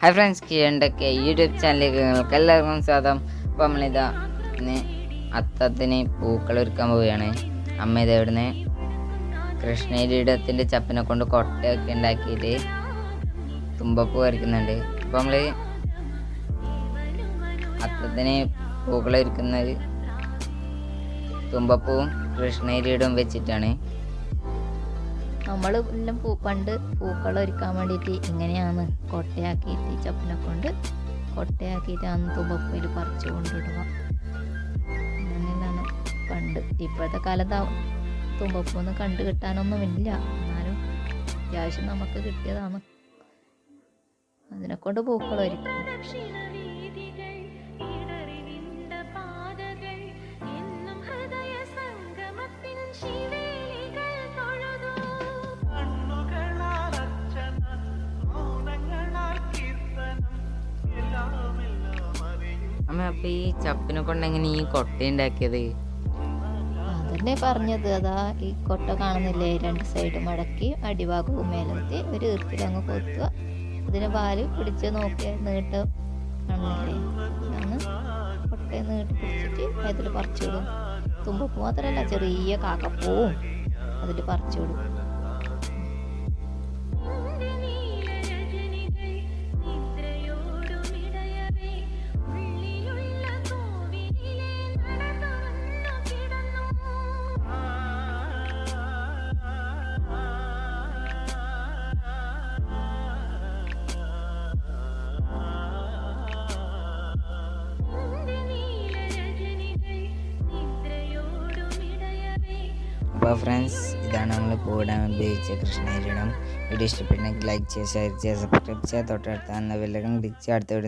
Hi friends കീഴണ്ടൊക്കെ YouTube ചാനലിലേക്ക് നിങ്ങൾക്ക് എല്ലാവർക്കും സ്വാഗതം. അപ്പോൾ നമ്മളിതാ ഇന്ന് അത്തത്തിന് പൂക്കൾ ഒരുക്കാൻ പോവുകയാണ്. അമ്മ ഇത് ഇവിടുന്ന് കൃഷ്ണകിരീടത്തിന്റെ ചപ്പിനെ കൊണ്ട് കൊട്ടയൊക്കെ ഉണ്ടാക്കിയിട്ട് തുമ്പപ്പൂ വരയ്ക്കുന്നുണ്ട്. അപ്പോൾ നമ്മൾ അത്തത്തിന് പൂക്കൾ ഒരുക്കുന്നത് തുമ്പപ്പൂവും കൃഷ്ണകിരീടവും വെച്ചിട്ടാണ്. നമ്മൾ എല്ലാം പൂ പണ്ട് പൂക്കൾ ഒരുക്കാൻ വേണ്ടിയിട്ട് ഇങ്ങനെയാണ് കൊട്ടയാക്കിയിട്ട് ചപ്പിനെ കൊണ്ട് കൊട്ടയാക്കിയിട്ടാണ് തുമ്പപ്പയിൽ പറിച്ചു കൊണ്ടിടുക. അങ്ങനെയാണ് പണ്ട്. ഇപ്പോഴത്തെ കാലത്ത് തുമ്പപ്പൂന്ന് കണ്ടു കിട്ടാനൊന്നുമില്ല. എന്നാലും അത്യാവശ്യം നമുക്ക് കിട്ടിയതാണ്. അതിനെ കൊണ്ട് അമ്മ അപ്പോൾ ഈ ചപ്പിനെ കൊണ്ട് എങ്ങനെ ഈ കൊട്ട ഉണ്ടാക്കിയത്? അതന്നെ പറഞ്ഞത്. അതാ ഈ കൊട്ട കാണുന്നില്ലേ? രണ്ട് സൈഡ് മടക്കി അടിഭാഗവും മേലെത്തി ഒരു ഈർക്കിലങ്ങ് കൊത്തുക. അതിന് പാൽ പിടിച്ച് നോക്കിയ നീട്ട് കാണുന്നില്ലേ? അങ്ങ് കൊട്ടയെ നീട്ടി പിടിച്ചിട്ട് അതിൽ പറിച്ചിടും തുമ്പപ്പൂ മാത്രമല്ല ചെറിയ കാക്കപ്പൂവും അതിൽ പറിച്ചിടും അപ്പോൾ ഫ്രണ്ട്സ് ഇതാണ് നമ്മൾ പൂവിടാൻ ഉപയോഗിച്ച കൃഷ്ണകിരീടം വീഡിയോ ഇഷ്ടപ്പെട്ടെങ്കിൽ ലൈക്ക് ചെയ്യുക ഷെയർ ചെയ്യുക സബ്സ്ക്രൈബ് ചെയ്യുക. തൊട്ടടുത്ത ക്ലിക്ക് ചെയ്യുക. അടുത്ത വീഡിയോ